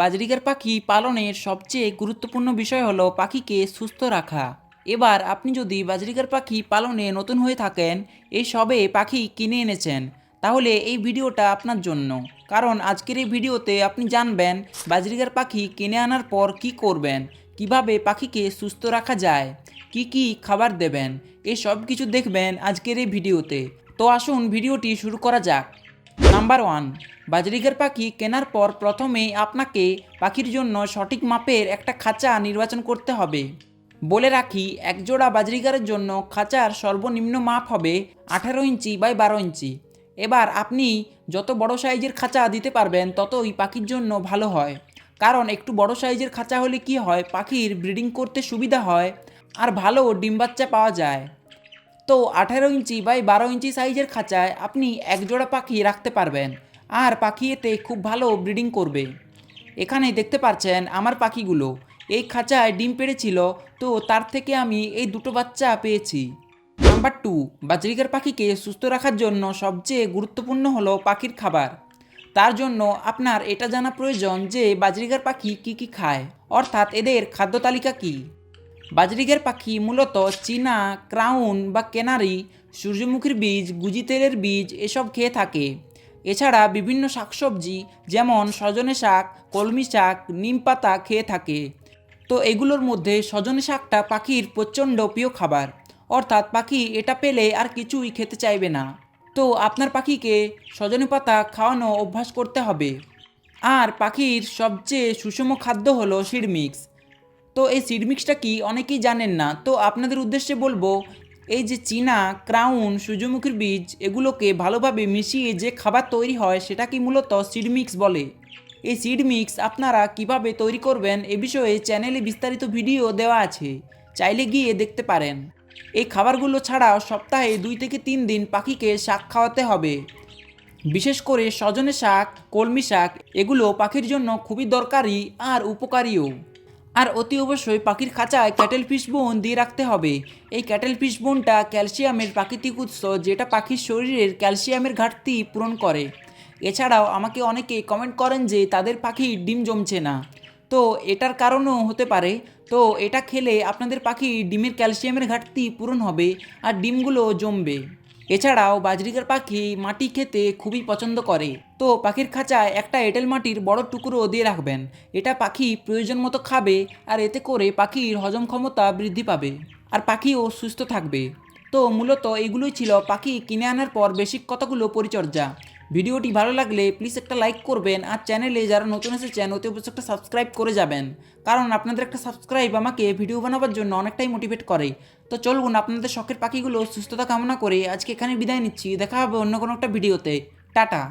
বাজরিকার পাখি পালনের সবচেয়ে গুরুত্বপূর্ণ বিষয় হলো পাখিকে সুস্থ রাখা। এবার আপনি যদি বাজরিকার পাখি পালনে নতুন হয়ে থাকেন, এই সবে পাখি কিনে এনেছেন, তাহলে এই ভিডিওটা আপনার জন্য। কারণ আজকের এই ভিডিওতে আপনি জানবেন বাজরিকার পাখি কিনে আনার পর কি করবেন, কীভাবে পাখিকে সুস্থ রাখা যায়, কি কি খাবার দেবেন, এই সব কিছু দেখবেন আজকের এই ভিডিওতে। তো আসুন ভিডিওটি শুরু করা যাক। নাম্বার ওয়ান বাজরিকার পাখি কেনার পর প্রথমে আপনাকে পাখির জন্য সঠিক মাপের একটা খাঁচা নির্বাচন করতে হবে। বলে রাখি একজোড়া বাজরিকারের জন্য খাঁচার সর্বনিম্ন মাপ হবে আঠারো ইঞ্চি বাই বারো ইঞ্চি। এবার আপনি যত বড় সাইজের খাঁচা দিতে পারবেন, ততই পাখির জন্য ভালো হয়। কারণ একটু বড় সাইজের খাঁচা হলে কি হয়, পাখির ব্রিডিং করতে সুবিধা হয় আর ভালো ডিম বাচ্চা পাওয়া যায়। তো আঠেরো ইঞ্চি বাই বারো ইঞ্চি সাইজের খাঁচায় আপনি একজোড়া পাখি রাখতে পারবেন। আর পাখি এতে খুব ভালো ব্রিডিং করবে। এখানে দেখতে পাচ্ছেন আমার পাখিগুলো। এই খাঁচায় ডিম পেড়েছিল, তো তার থেকে আমি এই দুটো বাচ্চা পেয়েছি। নাম্বার টু, বাজরিকার পাখিকে সুস্থ রাখার জন্য সবচেয়ে গুরুত্বপূর্ণ হলো পাখির খাবার। তার জন্য আপনার এটা জানা প্রয়োজন যে বাজরিকার পাখি কি কি খায়। অর্থাৎ এদের খাদ্য তালিকা কী? বাজরিকের পাখি মূলত চীনা, ক্রাউন বা কেনারি, সূর্যমুখীর বীজ, গুজি তেলের বীজ এসব খেয়ে থাকে। এছাড়া বিভিন্ন শাকসবজি যেমন সজনে শাক, কলমি শাক, নিম পাতা খেয়ে থাকে। তো এগুলোর মধ্যে সজনে শাকটা পাখির প্রচণ্ড প্রিয় খাবার। অর্থাৎ পাখি এটা পেলে আর কিছুই খেতে চাইবে না। তো আপনার পাখিকে সজনে পাতা খাওয়ানো অভ্যাস করতে হবে। আর পাখির সবচেয়ে সুষম খাদ্য হলো সিড মিক্স। তো এই সিড মিক্সটা কি? অনেকেই জানেন না। তো আপনাদের উদ্দেশ্যে বলব, এই যে চীনা ক্রাউন সূর্যমুখীর বীজ, এগুলোকে ভালোভাবে মিশিয়ে যে খাবার তৈরি হয় সেটাকে মূলত সিড মিক্স বলে? এই সিড মিক্স আপনারা কীভাবে তৈরি করবেন, এ বিষয়ে চ্যানেলে বিস্তারিত ভিডিও দেওয়া আছে। চাইলে গিয়ে দেখতে পারেন। এই খাবারগুলো ছাড়াও সপ্তাহে দুই থেকে তিন দিন পাখিকে শাক খাওয়াতে হবে। বিশেষ করে সজনে শাক, কলমি শাক, এগুলো পাখির জন্য খুবই দরকারি আর উপকারীও। আর অতি অবশ্যই পাখির খাঁচায় ক্যাটেল ফিশ বোন দিয়ে রাখতে হবে। এই ক্যাটেল ফিশ বোনটা ক্যালসিয়ামের প্রাকৃতিক উৎস যেটা পাখির শরীরের ক্যালসিয়ামের ঘাটতি পূরণ করে। এছাড়াও আমাকে অনেকে কমেন্ট করেন যে তাদের পাখি ডিম জমছে না। তো এটার কারণও হতে পারে। তো এটা খেলে আপনাদের পাখি ডিমের ক্যালসিয়ামের ঘাটতি পূরণ হবে আর ডিমগুলো জমবে। এছাড়াও বাজরিকার পাখি মাটি খেতে খুবই পছন্দ করে। তো পাখির খাঁচায় একটা এঁটেল মাটির বড় টুকরো দিয়ে রাখবেন। এটা পাখি প্রয়োজন মতো খাবে আর এতে করে পাখির হজম ক্ষমতা বৃদ্ধি পাবে আর পাখিও সুস্থ থাকবে। তো মূলত এগুলোই ছিল পাখি কিনে আনার পর বেসিক কতগুলো পরিচর্যা। ভিডিওটি ভালো লাগলে প্লিজ একটা লাইক করবেন আর চ্যানেলে যারা নতুন এসেছেন অতি অবশ্যই একটা সাবস্ক্রাইব করে যাবেন। কারণ আপনাদের একটা সাবস্ক্রাইব আমাকে ভিডিও বানাবার জন্য অনেকটাই মোটিভেট করে। তো চলুন আপনাদের শখের পাখিগুলো সুস্থতা কামনা করে আজকে এখানে বিদায় নিচ্ছি। দেখা হবে অন্য কোনো একটা ভিডিওতে টাটা।